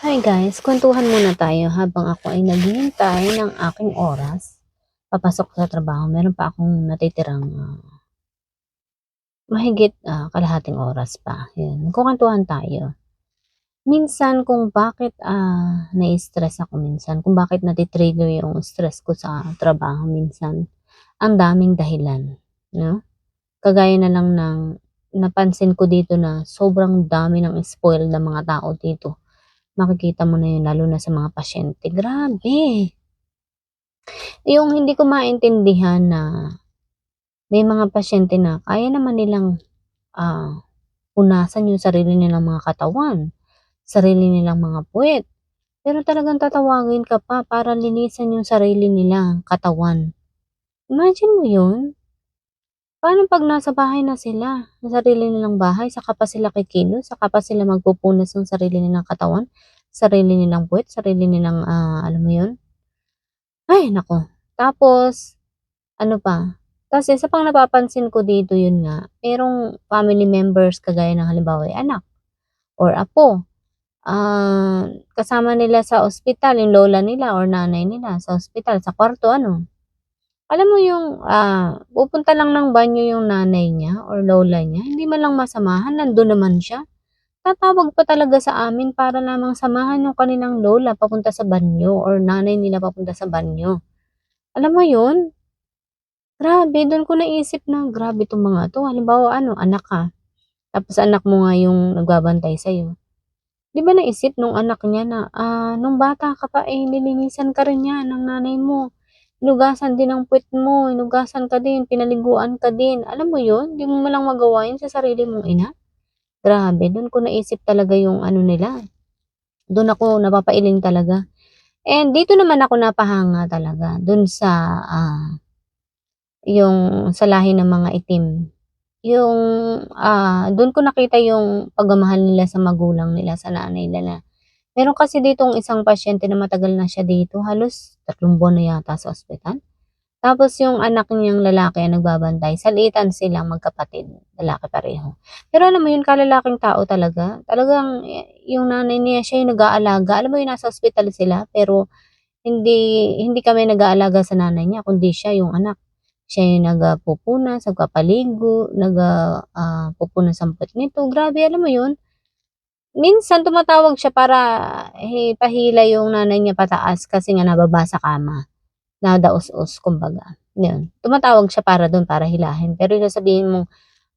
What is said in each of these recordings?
Hi guys, kwentuhan muna tayo habang ako ay naghihintay ng aking oras papasok sa trabaho. Meron pa akong natitirang ah, mahigit ah, kalahating oras pa. Yun, magkukwentuhan tayo. Minsan kung bakit ah, nai-stress ako minsan, kung bakit natitrigger yung stress ko sa trabaho minsan, ang daming dahilan. No? Kagaya na lang ng napansin ko dito na sobrang dami ng spoiled na mga tao dito makikita mo na yun lalo na sa mga pasyente. Grabe. Yung hindi ko maintindihan na may mga pasyente na kaya naman nilang ah, punasan yung sarili nilang mga katawan, sarili nilang mga puwet. Pero talagang tatawagin ka pa para linisan yung sarili nilang katawan. Imagine mo yun. Paano pag nasa bahay na sila, sa sarili nilang bahay, saka pa sila kikilos, saka pa sila magpupunas ng sarili nilang katawan, sarili nilang puwet, sarili nilang, ah, alam mo yun? Ay, nako. Tapos, ano pa, kasi isa pang napapansin ko dito yun nga, merong family members kagaya ng halimbawa ay anak or apo. Ah, kasama nila sa ospital yung lola nila or nanay nila sa ospital, sa kwarto ano. Alam mo yung, ah, pupunta lang ng banyo yung nanay niya or lola niya, hindi man lang masamahan, nandun naman siya. Tatawag pa talaga sa amin para lamang samahan yung kanilang lola papunta sa banyo or nanay nila papunta sa banyo. Alam mo yun? Grabe, dun ko naisip na grabe 'tong mga 'to. Halimbawa ano, anak ka, tapos anak mo nga yung nagbabantay sa'yo. 'Di ba naisip nung anak niya na, ah, nung bata ka pa, eh, nilinisan ka rin niyan ng nanay mo. Hinugasan din ang puwet mo, hinugasan ka din, pinaliguan ka din. Alam mo yun? 'Di mo man lang magawa yun sa sarili mong ina. Grabe, dun ko naisip talaga yung ano nila, dun ako napapailing talaga. And dito naman ako napahanga talaga dun sa, ah, yung sa lahi ng mga itim. Yung, ah, dun ko nakita yung pagmamahal nila sa magulang nila, sa nanay nila. Meron kasi ditong isang pasyente na matagal na siya dito, halos tatlong buwan na yata sa ospital. Tapos yung anak niyang lalaki ang nagbabantay, salitan silang magkapatid, lalaki pareho. Pero alam mo yun, kalalaking tao talaga. Talagang eh, yung nanay niya, siya yung nag-aalaga. Alam mo yun, nasa ospital sila, pero hindi hindi kami nag-aalaga sa nanay niya, kundi siya yung anak. Siya yung nagpupunas, nagpapaligo, nag ah, pupunas ang puwet nito. Grabe, alam mo yun? Minsan tumatawag siya para eh, pahila yung nanay niya pataas kasi nga nababa sa kama. Nadaos-os kumbaga, yun. Tumatawag siya para dun, para hilahin. Pero yung sasabihin mong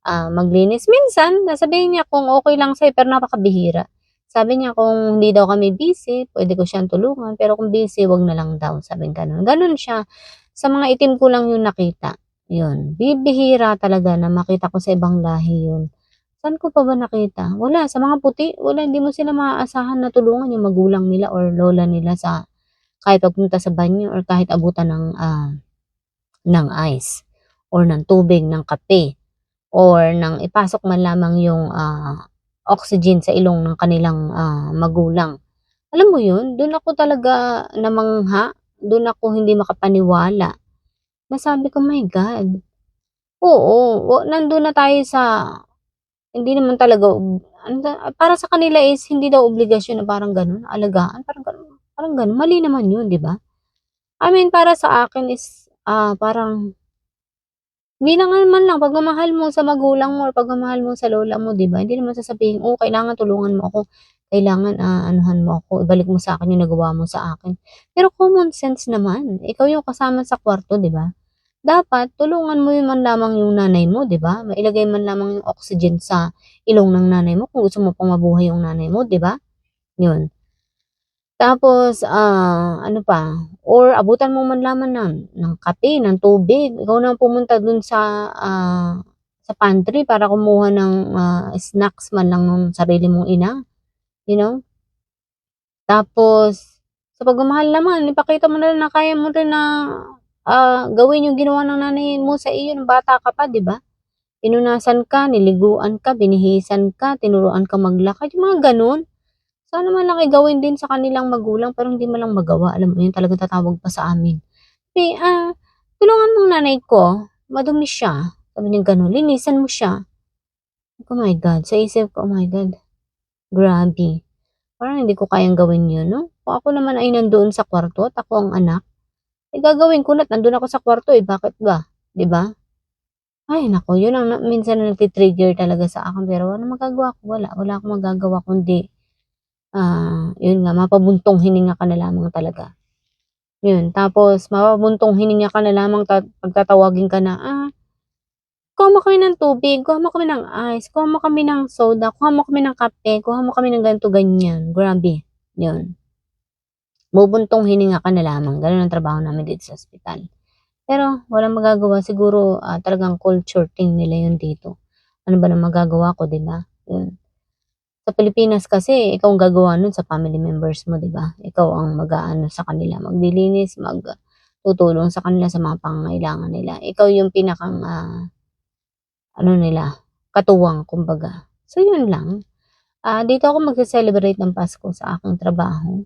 ah, maglinis, minsan sasabihin niya kung okey lang sa'yo pero napakabihira. Sabi niya kung hindi daw kami busy, puwede ko siyang tulungan, pero kung busy, wag na lang daw, sabing gano'n. Gano'n siya. Sa mga itim ko lang yun nakita, yun. Bibihira talaga na makita ko sa ibang lahi yun. Saan ko pa ba nakita? Wala, sa mga puti, wala, hindi mo sila maaasahan na tulungan yung magulang nila or lola nila sa kahit pagpunta sa banyo or kahit abutan ng, ah, ng ice or ng tubig, ng kape or ng ipasok man lamang yung, ah, oxygen sa ilong ng kanilang, ah, magulang. Alam mo yun, dun ako talaga namangha, dun ako hindi makapaniwala na sabi ko, "My God." Oo, o nandun na tayo sa hindi naman talaga ob anda para sa kanila is hindi daw obligasyon na parang gano'n, alagaan, parang gano'n. Parang gano'n, mali naman yun, 'di ba? I mean, para sa akin is, ah, parang bilang man lang pagmamahal mo sa magulang mo or pagmamahal mo sa lola mo, 'di ba? Hindi naman sasabihin, "Oh, kailangan tulungan mo ako, kailangan, ah, anuhan mo ako, ibalik mo sa akin yung nagawa mo sa akin." Pero common sense naman, ikaw yung kasama sa kwarto, 'di ba? Dapat tulungan mo man lamang yung nanay mo, 'di ba? Mailagay man lamang yung oxygen sa ilong ng nanay mo kung gusto mo pang mabuhay yung nanay mo, 'di ba? Yun. Tapos, ah, ano pa, or abutan mo man lamang ng ng kape, ng tubig. Ikaw na pumunta dun sa, ah, sa pantry para kumuha ng, ah, snacks man lang nung sarili mong ina, you know? Tapos, sa pagmamahal naman, ipakita mo na rin na kaya mo rin na, ah, gawin yung ginawa ng nanay mo sa iyo nung bata ka pa, 'di ba? Pinunasan ka, niliguan ka, binihisan ka, tinuruan kang maglakad, yung mga gano'n. Sana man lang ay gawin din sa kanilang magulang pero hindi man lang magawa, alam mo yun, talagang tatawag pa sa amin. "Eh, ah, tulungan mo ang nanay ko, madumi siya." Sabi niyang gano'n, "Linisan mo siya." Oh my God, sa isip ko, oh my God, grabe. Parang hindi ko kayang gawin yun, no? Kung ako naman ay nandoon sa kwarto at ako ang anak, eh gagawin ko na nandun ako sa kwarto eh, bakit ba? ba? Ay naku, yun ang minsan na nagti-trigger talaga sa akin pero anong magagawa ko? Wala, wala akong magagawa kundi, ah, yun nga mapabuntong hininga ka na lamang talaga. Yun, tapos mapabuntong hininga ka na lamang ta pagtatawagin ka na, "Ah, kuha kami ng tubig, kuha mo kami ng ice, kuha kami ng soda, kuha kami ng kape, kuha kami ng ganito, ganyan." Grabe, yun. Bubuntong hininga ka na lamang, ganun ang trabaho namin dito sa ospital. Pero walang magagawa siguro, ah, talagang culture thing nila yun dito. Ano ba namang magagawa ko, 'di ba? Yun. Sa Pilipinas kasi ikaw ang gagawa nun sa family members mo, 'di ba? Ikaw ang mag-aano sa kanila, maglilinis, magtutulong sa kanila sa mga pangangailangan nila. Ikaw yung pinakang, ah, ano nila, katuwang kumbaga. So yun lang. Ah, dito ako magse-celebrate ng Pasko sa aking trabaho.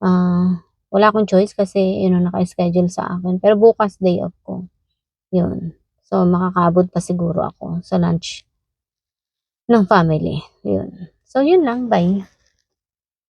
Ah, wala akong choice kasi yun ang naka-schedule sa akin. Pero bukas day off ko. Yun. So makakaabot pa siguro ako sa lunch ng family. Yun. So yun lang, bye.